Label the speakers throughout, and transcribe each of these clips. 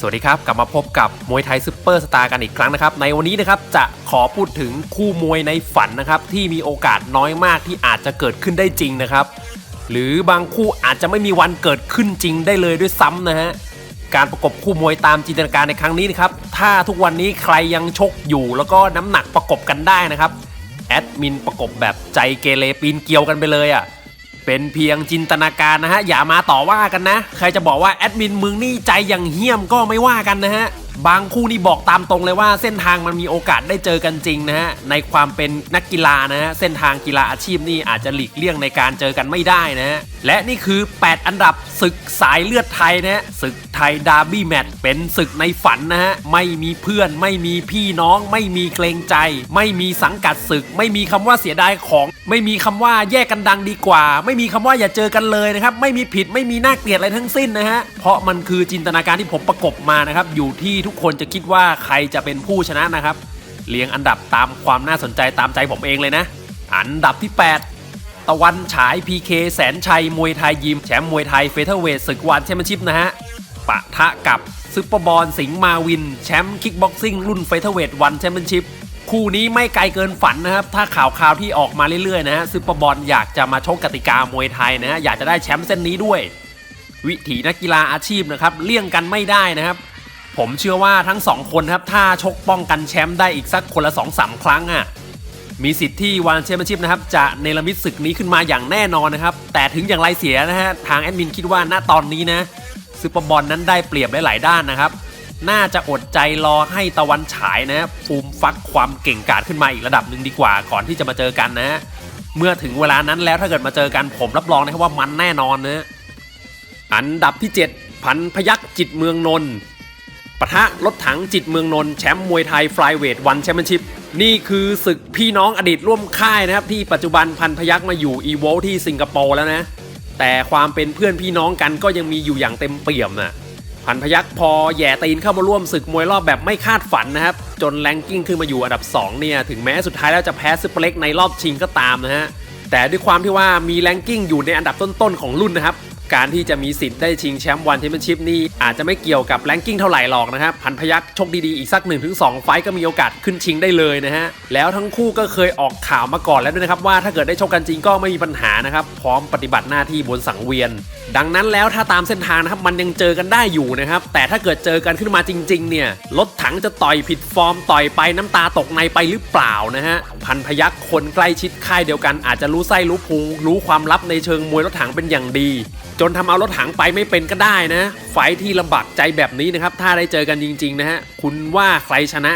Speaker 1: สวัสดีครับ กลับมาพบกับมวยไทยซุปเปอร์สตาร์กันอีกครั้งนะครับ ในวันนี้นะครับจะขอพูดถึงคู่มวยในฝันนะครับ ที่มีโอกาสน้อยมากที่อาจจะเกิดขึ้นได้จริงนะครับ หรือบางคู่อาจจะไม่มีวันเกิดขึ้นจริงได้เลยด้วยซ้ำนะฮะการประกบคู่มวยตามจินตนาการในครั้งนี้นะครับถ้าทุกวันนี้ใครยังชกอยู่ แล้วก็น้ำหนักประกบกันได้นะครับแอดมินประกบแบบใจเกเรปีนเกลียวกันไปเลยอะ เป็นเพียงจินตนาการนะฮะ อย่ามาต่อว่ากันนะ ใครจะบอกว่าแอดมินมึงนี่ใจอย่างเหี้ยมก็ไม่ว่ากันนะฮะบางคู่นี่บอกตามตรงเลยว่าเส้นทางมันมีโอกาสได้เจอกันจริงนะฮะในความเป็นนักกีฬานะฮะเส้นทางกีฬาอาชีพนี่อาจจะหลีกเลี่ยงในการเจอกันไม่ได้นะฮะและนี่คือ 8 อันดับศึกสายเลือดไทยนะฮะศึก ไทยดาร์บี้แมตช์เป็นศึกในฝันนะฮะ ไม่มีเพื่อนไม่มีพี่น้อง ไม่มีเกรงใจ ไม่มีสังกัดศึก ไม่มีคำว่าเสียดายของ ไม่มีคำว่าแยกกันดังดีกว่า ไม่มีคำว่าอย่าเจอกันเลยนะครับ ไม่มีผิดไม่มีน่าเกลียดอะไรทั้งสิ้นนะฮะ เพราะมันคือจินตนาการที่ผมประกบมานะครับ อยู่ที่ทุกคนจะคิดว่าใครจะเป็นผู้ชนะนะครับ เรียงอันดับตามความน่าสนใจตามใจผมเองเลยนะ อันดับที่ 8ตะวันฉาย PK แสนชัย มวยไทยยิม แชมป์มวยไทยเฟเธอร์เวทศึกวันแชมเปี้ยนชิพนะฮะ ปะทะกับซุปเปอร์บอลสิงห์มาวิน แชมป์คิกบ็อกซิ่งรุ่นเฟเธอร์เวทวันแชมเปี้ยนชิพคู่นี้ไม่ไกลเกินฝันนะครับ ถ้าข่าวข่าวที่ออกมาเรื่อยๆนะฮะซุปเปอร์บอลอยากจะมาชกกติกามวยไทยนะฮะอยากจะได้แชมป์เส้นนี้ด้วย วิถีนักกีฬาอาชีพนะครับเลี่ยงกันไม่ได้นะครับผมเชื่อว่าทั้งสองคนครับถ้าชกป้องกันแชมป์ได้อีกสักคนละ2อสาครั้งอะมีสิทธิ์ที่วันแชมเปี้ยนชิพนะครับจะเนรมิตศึกนี้ขึ้นมาอย่างแน่นอนนะครับ แต่ถึงอย่างไรเสียนะฮะทางแอดมินคิดว่าณตอนนี้นะ ซูเปอร์บอลนั้นได้เปรียบหลายๆด้านนะครับ น่าจะอดใจรอให้ตะวันฉายนะฟูมฟักความเก่งกาจขึ้นมาอีกระดับหนึ่งดีกว่าก่อนที่จะมาเจอกันนะ เมื่อถึงเวลานั้นแล้วถ้าเกิดมาเจอกันผมรับรองนะครับว่ามันแน่นอนนะอันดับที่ 7 พันพยักจิตเมืองนนท์ปะทะรถถังจิตเมืองนนท์แชมป์มวยไทยฟลายเวทวันแชมเปี้ยนชิพนี่คือศึกพี่น้องอดีตร่วมค่ายนะครับ ที่ปัจจุบันพันพยักมาอยู่อีโวที่สิงคโปร์แล้วนะ แต่ความเป็นเพื่อนพี่น้องกันก็ยังมีอยู่อย่างเต็มเปี่ยมนะพันพยักพอแย่ตีนเข้ามาร่วมศึกมวยรอบแบบไม่คาดฝันนะครับ จนแรงกิ้งขึ้นมาอยู่อันดับ 2 เนี่ย ถึงแม้สุดท้ายแล้วจะแพ้ซุปเปอร์เล็กในรอบชิงก็ตามนะฮะ แต่ด้วยความที่ว่ามีแรงกิ้งอยู่ในอันดับต้นๆของรุ่นนะครับ การที่จะมีสิทธิ์ได้ชิงแชมป์วันแชมเปี้ยนชิพนี่อาจจะไม่เกี่ยวกับแรงกิ้งเท่าไหร่หรอกนะครับพันพยักโชคดีๆ อีกสัก 1-2 ไฟต์ก็มีโอกาสขึ้นชิงได้เลยนะฮะ แล้วทั้งคู่ก็เคยออกข่าวมาก่อนแล้วด้วยนะครับ ว่าถ้าเกิดได้ชกกันจริงก็ไม่มีปัญหานะครับ พร้อมปฏิบัติหน้าที่บนสังเวียน ดังนั้นแล้วถ้าตามเส้นทางนะครับมันยังเจอกันได้อยู่นะครับแต่ถ้าเกิดเจอกันขึ้นมาจริงๆเนี่ยรถถังจะต่อยผิดฟอร์มต่อยไปน้ำตาตกในไปหรือเปล่านะฮะพันพยักคนใกล้ชิดค่ายเดียวกันอาจจะรู้ไส้รู้พุงรู้ความลับในเชิงมวยรถถังเป็นอย่างดีจนทำเอารถถังไปไม่เป็นก็ได้นะ ไฟท์ที่ลำบากใจแบบนี้นะครับ ถ้าได้เจอกันจริงๆนะฮะ คุณว่าใครชนะ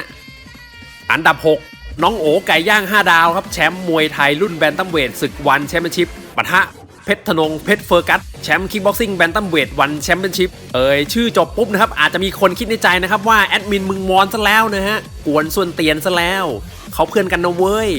Speaker 1: อันดับ 6 น้องโอไก่ย่าง 5 ดาวครับ แชมป์มวยไทยรุ่นแบนตัมเวทศึกวันแชมเปี้ยนชิพปะทะเพชรธนงเพชรเฟอร์กัสแชมป์คิกบ็อกซิ่งแบนตัมเวทวันแชมเปี้ยนชิพเอ่ยชื่อจบปุ๊บนะครับ อาจจะมีคนคิดในใจนะครับว่าแอดมินมึงมอนซะแล้วนะฮะกวนส่วนเตียนซะแล้ว เขาเพื่อนกันนะเว้ย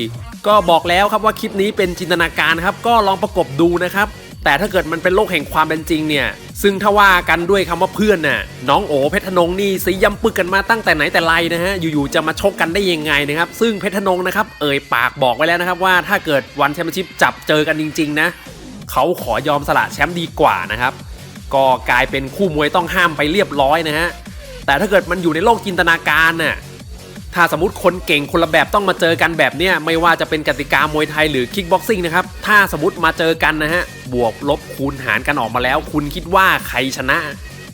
Speaker 1: ก็บอกแล้วครับว่าคลิปนี้เป็นจินตนาการครับก็ลองประกบดูนะครับ แต่ถ้าเกิดมันเป็นโลกแห่งความเป็นจริงเนี่ย ซึ่งถ้าว่ากันด้วยคำว่าเพื่อนน่ะ น้องโอเพชรธนงนี่สียำปึกกันมาตั้งแต่ไหนแต่ไรนะฮะ อยู่ๆจะมาชกกันได้ยังไงนะครับ ซึ่งเพชรธนงนะครับ เอ่ยปากบอกไว้แล้วนะครับว่าถ้าเกิดวันแชมเปี้ยนชิพจับเจอกันจริง ๆ นะ เขาขอยอมสละแชมป์ดีกว่านะครับ ก็กลายเป็นคู่มวยต้องห้ามไปเรียบร้อยนะฮะ แต่ถ้าเกิดมันอยู่ในโลกจินตนาการน่ะ ถ้าสมมติคนเก่งคนละแบบต้องมาเจอกันแบบเนี้ยไม่ว่าจะเป็นกติกามวยไทยหรือคิกบ็อกซิ่งนะครับ ถ้าสมมติมาเจอกันนะฮะ บวกลบคูณหารกันออกมาแล้ว คุณคิดว่าใครชนะ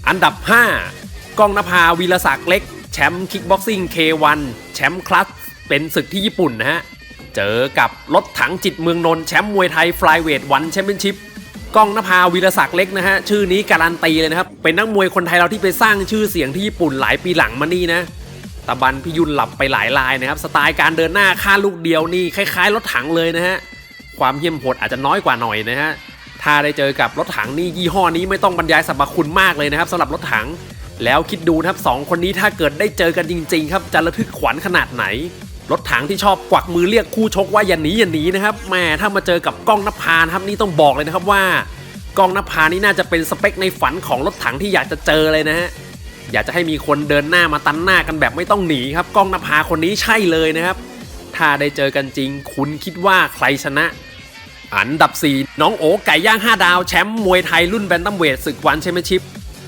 Speaker 1: อันดับ 5 ก้องนภาวีรศักดิ์เล็ก แชมป์คิกบ็อกซิ่ง K1 แชมป์คลัสเป็นศึกที่ญี่ปุ่นนะฮะ เจอกับรถถังจิตเมืองนนท์แชมป์มวยไทยฟลายเวทวันแชมเปี้ยนชิพก้องนภาวีรศักดิ์เล็กนะฮะ ชื่อนี้การันตีเลยนะครับ เป็นนักมวยคนไทยเราที่ไปสร้างชื่อเสียงที่ญี่ปุ่นหลายปีหลังมานี่นะ ตะบันพิยุนหลับไปหลายลายนะครับสไตล์การเดินหน้าค่าลูกเดียวนี่คล้ายๆ รถถังเลยนะฮะความเหี้ยมโหดอาจจะน้อยกว่าหน่อยนะฮะถ้าได้เจอกับรถถังนี่ยี่ห้อนี้ไม่ต้องบรรยายสรรพคุณมากเลยนะครับสำหรับรถถัง แล้วคิดดูนะครับสองคนนี้ถ้าเกิดได้เจอกันจริง ๆ ครับจะระทึกขวัญขนาดไหน รถถังที่ชอบกวักมือเรียกคู่ชกว่าอย่าหนีอย่าหนีนะครับแม่ถ้ามาเจอกับกล้องนภานครับนี่ต้องบอกเลยนะครับว่ากล้องนภานี่น่าจะเป็นสเปคในฝันของรถถังที่อยากจะเจอเลยนะฮะ อยากจะให้มีคนเดินหน้ามาตันหน้ากันแบบไม่ต้องหนีครับ ก้องนภาคนนี้ใช่เลยนะครับ ถ้าได้เจอกันจริง คุณคิดว่าใครชนะ อันดับ 4 น้องโอไก่ย่าง 5 ดาว แชมป์มวยไทยรุ่นแบนตัมเวทศึกวันแชมเปี้ยนชิพ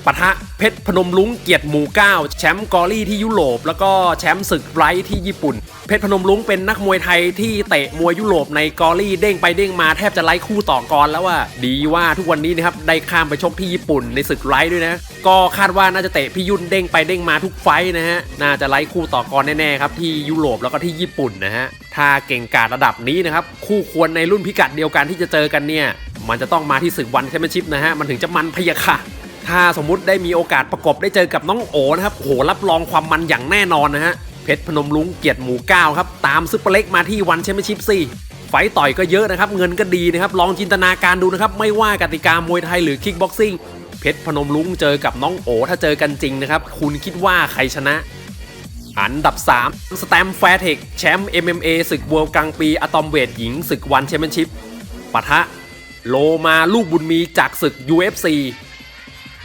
Speaker 1: ปะทะเพชรพนมลุงเกียรติหมู่เก้าแชมป์กอรี่ที่ยุโรป แล้วก็แชมป์ศึกไรท์ที่ญี่ปุ่น เพชรพนมลุงเป็นนักมวยไทยที่เตะมวยยุโรปในกอรี่เด้งไปเด้งมาแทบจะไล่คู่ต่อกรแล้วว่าดีว่าทุกวันนี้นะครับได้ข้ามไปชกที่ญี่ปุ่นในศึกไรท์ด้วยนะ ก็คาดว่าน่าจะเตะพี่ยุ่นเด้งไปเด้งมาทุกไฟนะฮะน่าจะไล่คู่ต่อกรแน่ๆครับที่ยุโรปแล้วก็ที่ญี่ปุ่นนะฮะถ้าเก่งกาจระดับนี้นะครับคู่ควรในรุ่นพิกัดเดียวกันที่จะเจอกันเนี่ยมันจะต้องมาที่ศึกวันแชมเปี้ยนชิพนะฮะมันถึงจะมันพยะค่ะ ถ้าสมมุติได้มีโอกาสประกบได้เจอกับน้องโอนะครับโหรับรองความมันอย่างแน่นอนนะฮะเพชรพนมลุงเกียรติหมู่เก้าครับตามซุปเปอร์เล็กมาที่วันแชมเปี้ยนชิพสิไฟต์ต่อยก็เยอะนะครับเงินก็ดีนะครับลองจินตนาการดูนะครับไม่ว่ากติกามวยไทยหรือคิกบ็อกซิ่งเพชรพนมลุงเจอกับน้องโอถ้าเจอกันจริงนะครับคุณคิดว่าใครชนะอันดับ 3 สแตมแฟร์เทคแชมป์ MMA ศึกเวิลด์กลางปีอะตอมเวทหญิงศึกวันแชมเปี้ยนชิพปะทะ โลมาลูกบุญมีจากศึก UFC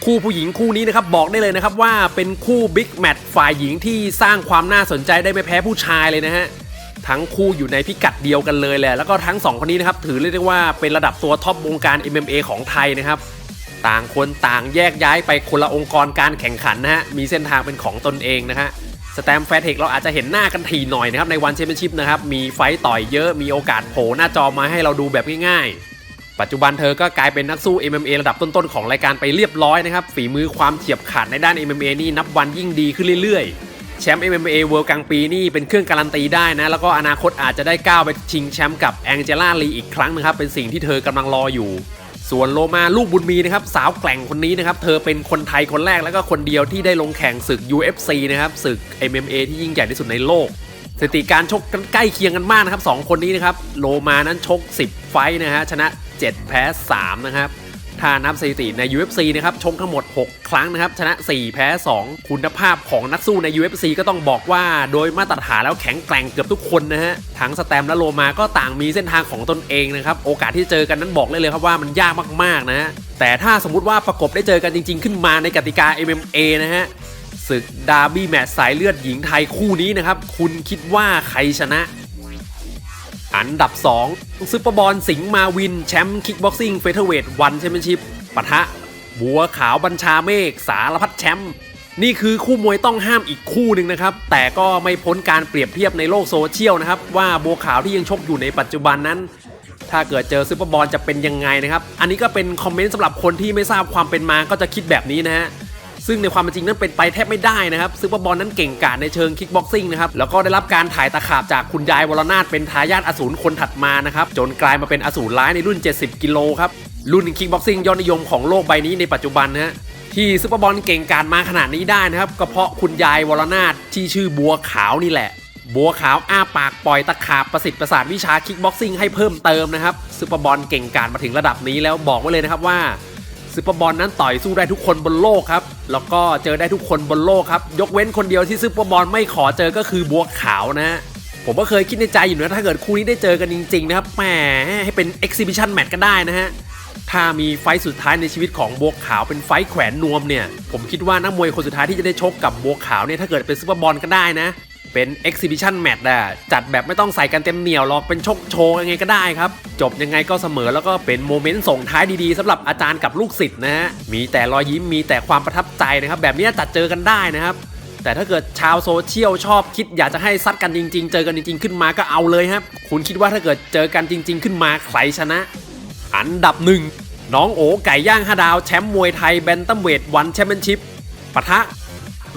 Speaker 1: คู่ผู้หญิงคู่นี้นะครับบอกได้เลยนะครับว่าเป็นคู่บิ๊กแมตช์ฝ่ายหญิงที่สร้างความน่าสนใจได้ไม่แพ้ผู้ชายเลยนะฮะทั้งคู่อยู่ในพิกัดเดียวกันเลยแหละ แล้วก็ทั้งสองคนนี้นะครับถือเรียกได้ว่าเป็นระดับตัวท็อปวงการ MMA ของไทยนะครับ ต่างคนต่างแยกย้ายไปคนละองค์กรการแข่งขันนะฮะ มีเส้นทางเป็นของตนเองนะฮะ สแตมแฟร์เทคเราอาจจะเห็นหน้ากันทีหน่อยนะครับในวันแชมเปี้ยนชิพนะครับ มีไฟต์ต่อยเยอะ มีโอกาสโผล่หน้าจอมาให้เราดูแบบง่ายๆ ปัจจุบันเธอก็กลายเป็นนักสู้ MMA ระดับต้นๆ ของรายการไปเรียบร้อยนะครับ ฝีมือความเฉียบขาดในด้าน MMA นี่นับวันยิ่งดีขึ้นเรื่อยๆ แชมป์ MMA World กลางปีนี่เป็นเครื่องการันตีได้นะ แล้วก็อนาคตอาจจะได้ก้าวไปชิงแชมป์กับแองเจล่าลีอีกครั้งนะครับ เป็นสิ่งที่เธอกำลังรออยู่ ส่วนโลมาลูกบุญมีนะครับสาวแกร่งคนนี้นะครับเธอเป็นคนไทยคนแรกแล้วก็คนเดียวที่ได้ลงแข่งศึก UFC นะครับศึก MMA ที่ยิ่งใหญ่ที่สุดในโลกสถิติการชกกันใกล้เคียงกันมากนะครับสองคนนี้นะครับโลมานั้นชก 10 ไฟท์นะฮะชนะ 7 แพ้ 3 นะครับถ้านับสถิติใน UFC นะครับชกทั้งหมด 6 ครั้งนะครับ ชนะ 4 แพ้ 2 คุณภาพของนักสู้ใน UFC ก็ต้องบอกว่า โดยมาตรฐานแล้วแข็งแกร่งเกือบทุกคนนะฮะ ทั้งสแตมและโลมาก็ต่างมีเส้นทางของตนเองนะครับ โอกาสที่เจอกันนั้นบอกเลยเลยครับว่ามันยากมากๆนะฮะ แต่ถ้าสมมติว่าประกบได้เจอกันจริง ๆ ขึ้นมาในกติกา MMA นะฮะศึกดาร์บี้แมตช์สายเลือดหญิงไทยคู่นี้นะครับคุณคิดว่าใครชนะ อันดับ 2 ซุปเปอร์บอลสิงห์มาวิน แชมป์คิกบ็อกซิ่งเฟเธอร์เวทวันแชมเปี้ยนชิพปะทะ บัวขาวบัญชาเมฆสารพัดแชมป์นี่คือคู่มวยต้องห้ามอีกคู่หนึ่งนะครับ แต่ก็ไม่พ้นการเปรียบเทียบในโลกโซเชียลนะครับ ว่าบัวขาวที่ยังชกอยู่ในปัจจุบันนั้น ถ้าเกิดเจอซุปเปอร์บอลจะเป็นยังไงนะครับ อันนี้ก็เป็นคอมเมนต์สำหรับคนที่ไม่ทราบความเป็นมาก็จะคิดแบบนี้นะฮะ ซึ่งในความเป็นจริงนั้นเป็นไปแทบไม่ได้นะครับซุปเปอร์บอลนั้นเก่งกาจในเชิงคิกบ็อกซิ่งนะครับแล้วก็ได้รับการถ่ายตะขาบจากคุณยายวรนาถเป็นทายาทอสูรคนถัดมานะครับจนกลายมาเป็นอสูรร้ายในรุ่น 70 กิโลครับรุ่นคิกบ็อกซิ่งยอดนิยมของโลกใบนี้ในปัจจุบันนะฮะที่ซุปเปอร์บอลเก่งกาจมาขนาดนี้ได้นะครับก็เพราะคุณยายวรนาถที่ชื่อบัวขาวนี่แหละ บัวขาวอ้าปากปล่อยตะขาบประสิทธิ์ประสาทวิชาคิกบ็อกซิ่งให้เพิ่มเติมนะครับซุปเปอร์บอลเก่งกาจมาถึงระดับนี้แล้วบอกไว้เลยนะครับว่า ซุปเปอร์บอลนั้นต่อยสู้ได้ทุกคนบนโลกครับ แล้วก็เจอได้ทุกคนบนโลกครับ ยกเว้นคนเดียวที่ซุปเปอร์บอลไม่ขอเจอก็คือบัวขาวนะ ผมก็เคยคิดในใจอยู่นะถ้าเกิดคู่นี้ได้เจอกันจริงๆนะครับแหมให้เป็น exhibition match ก็ได้นะฮะถ้ามีไฟสุดท้ายในชีวิตของบัวขาวเป็นไฟแขวนนวมเนี่ย ผมคิดว่านักมวยคนสุดท้ายที่จะได้ชกกับบัวขาวเนี่ยถ้าเกิดเป็นซุปเปอร์บอลก็ได้นะ เป็น exhibition match อะจัดแบบไม่ต้องใส่กันเต็มเหนียวหรอกเป็นชกโชว์ยังไงก็ได้ครับ จบยังไงก็เสมอแล้วก็เป็นโมเมนต์ส่งท้ายดีๆสำหรับอาจารย์กับลูกศิษย์นะฮะมีแต่รอยยิ้มมีแต่ความประทับใจนะครับ แบบนี้จัดเจอกันได้นะครับแต่ถ้าเกิดชาวโซเชียลชอบคิดอยากจะให้ซัดกันจริง ๆ เจอกันจริง ๆ ขึ้นมาก็เอาเลยครับ คุณคิดว่าถ้าเกิดเจอกันจริง ๆ ขึ้นมาใครชนะ อันดับหนึ่งน้องโอไก่ย่างห้าดาวแชมป์มวยไทยแบนตัมเวทวันแชมเปี้ยนชิพปะทะ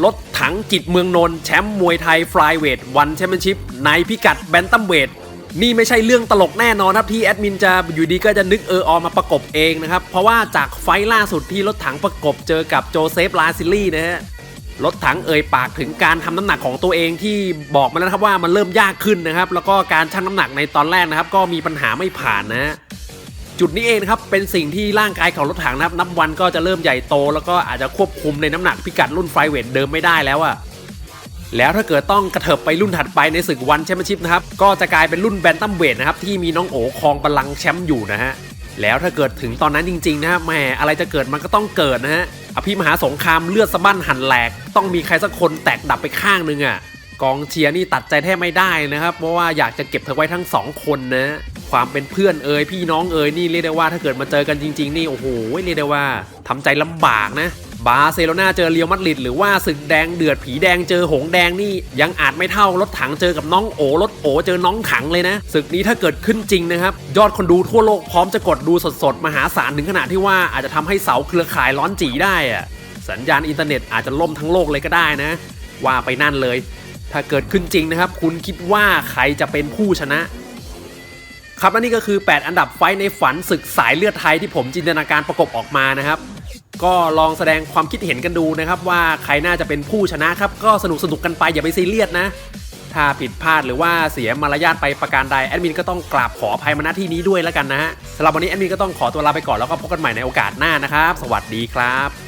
Speaker 1: รถถังจิตเมืองนนท์แชมป์มวยไทยฟลายเวทวันแชมเปี้ยนชิพในพิกัดแบนตัมเวทนี่ไม่ใช่เรื่องตลกแน่นอนครับที่แอดมินจะอยู่ดีก็จะนึกเอออมาประกบเองนะครับ เพราะว่าจากไฟล่าสุดที่รถถังประกบเจอกับโจเซฟลาซิลลี่นะฮะรถถังเอ่ยปากถึงการทำน้ำหนักของตัวเองที่บอกมาแล้วครับว่ามันเริ่มยากขึ้นนะครับ แล้วก็การชั่งน้ำหนักในตอนแรกนะครับ ก็มีปัญหาไม่ผ่านนะ จุดนี้เองนะครับเป็นสิ่งที่ร่างกายของรถถังนะครับนับวันก็จะเริ่มใหญ่โต แล้วก็อาจจะควบคุมในน้ำหนักพิกัดรุ่นไฟเวทเดิมไม่ได้แล้วอะแล้วถ้าเกิดต้องกระเถิบไปรุ่นถัดไปในศึกวันแชมเปี้ยนชิพนะครับก็จะกลายเป็นรุ่นแบนตัมเวทนะครับที่มีน้องโอครองบัลลังก์แชมป์อยู่นะฮะแล้วถ้าเกิดถึงตอนนั้นจริงๆนะฮะแหมอะไรจะเกิดมันก็ต้องเกิดนะฮะอภิมหาสงครามเลือดสะบั้นหันแหลก ต้องมีใครสักคนแตกดับไปข้างนึงอะกองเชียร์นี่ตัดใจแทบไม่ได้นะครับ เพราะว่าอยากจะเก็บเธอไว้ทั้งสองคนนะ ความเป็นเพื่อนเอ่ยพี่น้องเอ่ยนี่เรียกได้ว่าถ้าเกิดมาเจอกันจริง ๆ นี่โอ้โหเรียกได้ว่าทำใจลำบากนะบาร์เซโลนาเจอเรียวมาดริดหรือว่าศึกแดงเดือดผีแดงเจอหงแดงนี่ยังอาจไม่เท่ารถถังเจอกับน้องโอรถโอเจอน้องถังเลยนะศึกนี้ถ้าเกิดขึ้นจริงนะครับ ยอดคนดูทั่วโลกพร้อมจะกดดูสดๆ มหาศาลถึงขนาดที่ว่าอาจจะทำให้เสาเครือข่ายร้อนจีได้อะสัญญาณอินเทอร์เน็ตอาจจะล่มทั้งโลกเลยก็ได้นะ ว่าไปนั่นเลย ถ้าเกิดขึ้นจริงนะครับ คุณคิดว่าใครจะเป็นผู้ชนะ ครับและนี่ก็คือ 8 อันดับไฟในฝันศึกสายเลือดไทยที่ผมจินตนาการประกบออกมานะครับ ก็ลองแสดงความคิดเห็นกันดูนะครับว่าใครน่าจะเป็นผู้ชนะครับ ก็สนุกสนุกกันไปอย่าไปซีเรียสนะ ถ้าผิดพลาดหรือว่าเสียมารยาทไปประการใดแอดมินก็ต้องกราบขออภัยมาณที่นี้ด้วยแล้วกันนะฮะสำหรับวันนี้แอดมินก็ต้องขอตัวลาไปก่อนแล้วก็พบกันใหม่ในโอกาสหน้านะครับ สวัสดีครับ